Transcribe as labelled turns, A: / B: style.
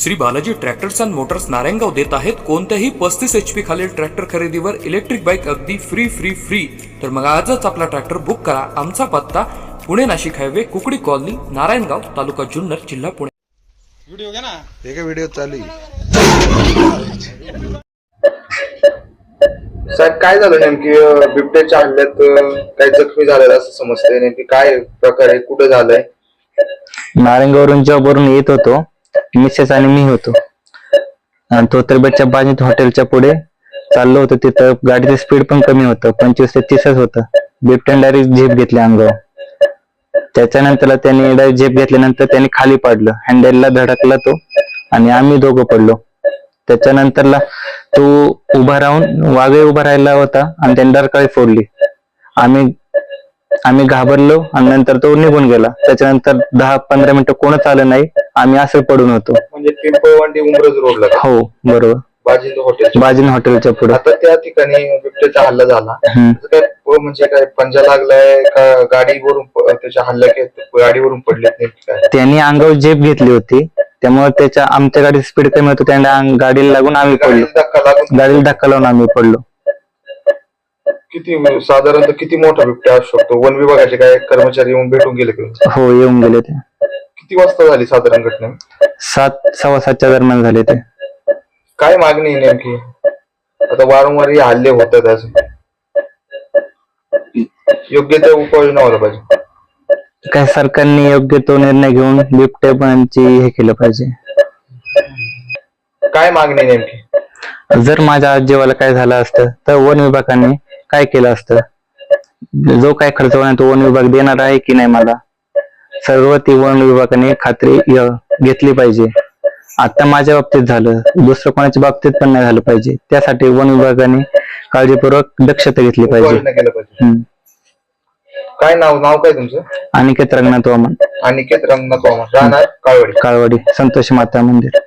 A: Shri Balaji tractors and motors Narayangaon देत आहेत. कोणत्याही पस्तीस एच पी खालील ट्रॅक्टर खरेदीवर इलेक्ट्रिक बाईक अगदी फ्री फ्री फ्री तर मग आजच आपला ट्रॅक्टर बुक करा. आमचा पत्ता पुणे नाशिक हायवे कुकडी कॉलनी नारायणगाव तालुका जुन्नर जिल्हा पुणे.
B: व्हिडिओ घे ना.
C: एका व्हिडिओ चालू.
D: साहेब काय झालं नेमकी? अं, बिबट्याच्या हल्ल्यात अं, काही जखमी झालेलं असं समजतंय नेमकी काय प्रकार आहे? कुठं झालंय?
E: नारायणगावरून जॉबवरून येत होतो. मिसेस आणि मी होतो. आणि तो तर बच्चा बाजूत हॉटेलच्या पुढे चाललो होतो. तिथं गाडीचं स्पीड पण कमी होतं. पंचवीस ते तीसच होतं. बिबट्याने डायरेक्ट झेप घेतली अंगावर. त्याच्यानंतर त्याने डायरेक्ट झेप घेतल्यानंतर त्याने खाली पाडलं. हँडलला धडकला तो आणि आम्ही दोघं पडलो. त्याच्यानंतरला तो उभा राहून वाघही उभा राहिला होता आणि त्याने डरकाळी फोडली. आम्ही आम्ही घाबरलो आणि नंतर तो निघून गेला. त्याच्यानंतर दहा पंधरा मिनिटं कोणच आलं नाही. आम्ही असं पडून होतो.
D: म्हणजे पिंपळवांडी उमरज रोडला का?
E: हो बरोबर.
D: बाजिंद हॉटेल
E: बाजीन हॉटेलच्या पुढे.
D: आता त्या ठिकाणी बिबट्याचा हल्ला झाला.
E: हम्म.
D: त्याचं काय प- म्हणजे काय पंजा लागलाय का गाडीवरून प- त्याच्या हल्ला के- गाडीवरून पडलेत नेमकी काय?
E: त्यांनी अंगावर झेप घेतली होती. त्यामुळे त्याच्या आमच्या गाडीची स्पीड कमी होती. त्याने अंग- गाडीला लागून आम्ही पडलो.
D: गाडीला धक्का लागून
E: गाडीला धक्का लावून आम्ही पडलो.
D: किती म्हणजे साधारणतः किती मोठा बिबट्या असू शकतो? वन विभागाचे काय कर्मचारी येऊन भेटून गेले का?
E: हो येऊन गेले ते.
D: किती वाजता झाली साधारण घटना?
E: सात सव्वा सातच्या दरम्यान झाले ते.
D: काय मागणी आहे नेमकी? आता वारंवार हे हल्ले होतात असं योग्य त्या उपाययोजना व्हायला पाहिजे.
E: काय सरकारने योग्य तो निर्णय घेऊन बिबटेपणाची हे केलं पाहिजे.
D: काय मागणी आहे नेमकी?
E: जर माझ्या आजीवाला काय झालं असतं तर वन विभागाने काय केलं असतं? जो काय खर्च होणार तो वन विभाग देणार आहे की नाही मला? सर्व ती वन विभागाने खात्री घेतली पाहिजे. आता माझ्या बाबतीत झालं. दुसरं कोणाच्या बाबतीत पण नाही झालं पाहिजे. त्यासाठी वन विभागाने काळजीपूर्वक दक्षता घेतली पाहिजे.
D: काय नाव नाव काय तुमचं?
E: अनिकेत रंगनाथ वामन.
D: अनिकेत रंगनाथ वामन. राहणार काळवडी.
E: काळवाडी संतोषी माता मंदिर.